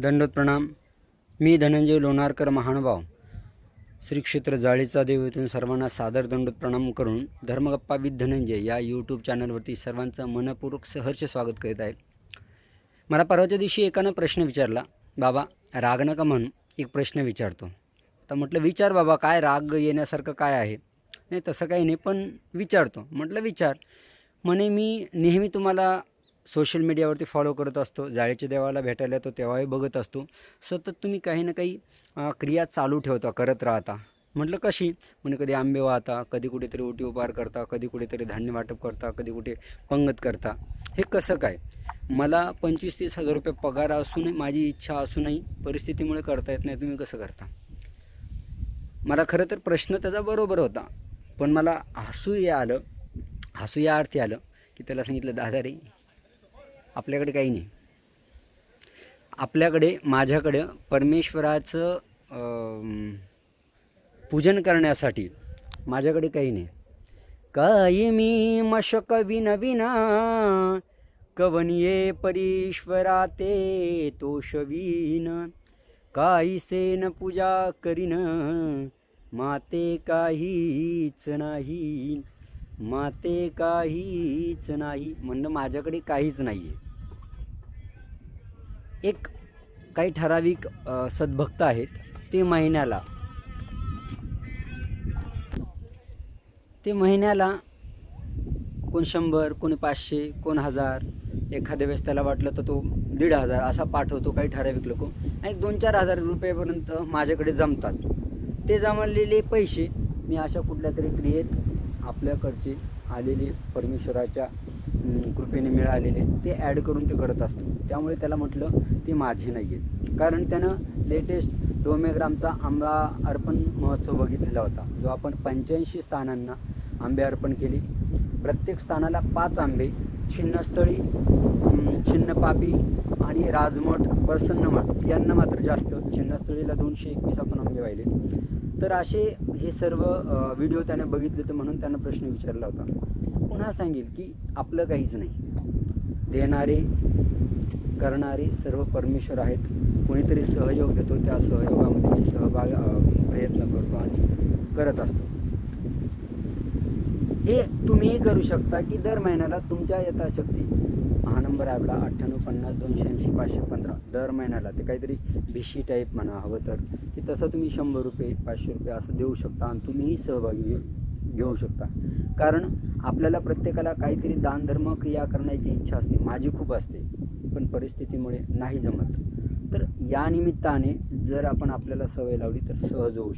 दंडोत प्रणाम मी धनंजय लोणारकर महानुभाव. श्री क्षेत्र जाळीचा देव येथून सर्वांना सादर दंडोत प्रणाम करून धर्मगप्पा विथ धनंजय या यूट्यूब चॅनलवरती सर्वांचं मनपूर्वक सहर्ष स्वागत करीत आहे. मला परवाच्या दिवशी एकानं प्रश्न विचारला बाबा राग नका म्हणून एक प्रश्न विचारतो. तर म्हटलं विचार बाबा काय राग येण्यासारखं काय आहे? नाही तसं काही नाही पण विचारतो. म्हटलं विचार. म्हणे मी नेहमी तुम्हाला सोशल मीडियावरती फॉलो करत असतो. जाळीच्या देवाला भेटायला येतो तेव्हाही बघत असतो. सतत तुम्ही काही ना काही क्रिया चालू ठेवता करत राहता. म्हटलं कशी? म्हणजे कधी आंबे वाहता कधी कुठेतरी ओटी उपार करता कधी कुठेतरी धान्य वाटप करता कधी कुठे पंगत करता. हे कसं काय? मला पंचवीस तीस हजार रुपये पगार असूनही माझी इच्छा असूनही परिस्थितीमुळे करता येत नाही. तुम्ही कसं करता? मला खरं तर प्रश्न त्याचा बरोबर होता. पण मला हसू या आलं हसू या अर्थी आलं की त्याला सांगितलं दादा रे आपल्याकडे काही नाही. आपल्याकडे माझ्याकडे परमेश्वराचं पूजन करण्यासाठी माझ्याकडे काही नाही. काही मी मशक विनविना कवनिये परीश्वरा ते तोषवीन काहीसेन पूजा करीन माते काहीच नाही. माते काहीच नाही म्हणणं माझ्याकडे काहीच नाही आहे एक काही ठराविक सद्भक्त आहेत. ते महिन्याला. ते महिन्याला कोण शंभर कोणी पाचशे कोण हजार एखाद्या वेळेस त्याला वाटलं तर तो दीड हजार असा पाठवतो काही ठराविक लोक. आणि दोन चार हजार रुपयेपर्यंत माझ्याकडे जमतात. ते जमलेले पैसे मी अशा कुठल्या तरी क्रियेत आपल्याकडचे आलेली परमेश्वराच्या कृपेने मिळालेले ते ॲड करून ते करत असतो. त्यामुळे त्याला म्हटलं ते माझे नाही आहेत कारण त्यानं लेटेस्ट डोमेग्रामचा आंबा अर्पण महोत्सव बघितलेला होता. जो आपण पंच्याऐंशी स्थानांना आंबे अर्पण केले. प्रत्येक स्थानाला पाच आंबे छिन्नस्थळी छिन्नपापी आणि राजमठ प्रसन्नमठ यांना मात्र जास्त छिन्नस्थळीला दोनशे एकवीस आपण आंबे वाहिले तर असे हे सर्व व्हिडिओ त्याने बघितले तर म्हणून त्यानं प्रश्न विचारला होता. पुन्हा सांगेल की आपलं काहीच नाही. देणारे करणारे सर्व परमेश्वर आहेत. कोणीतरी सहयोग देतो त्या सहयोगामध्ये मी सहभाग प्रयत्न करतो आणि करत असतो. हे तुम्हीही करू शकता की दर महिन्याला तुमच्या यथाशक्ती. हा नंबर आहे आपला अठ्ठ्याण्णव पन्नास दोनशे ऐंशी पाचशे पंधरा. दर महिन्याला ते काहीतरी भिशी टाईप म्हणा हवं तर. की तसं तुम्ही शंभर रुपये पाचशे रुपये असं देऊ शकता आणि तुम्हीही सहभागी घेऊ- घेऊ शकता. कारण आपल्याला प्रत्येकाला काहीतरी दानधर्म क्रिया करण्याची इच्छा असते. माझी खूप असते पण परिस्थितीमुळे नाही जमत. तर या निमित्ताने जर आपण आपल्याला सवय लावली तर सहज होऊ शकते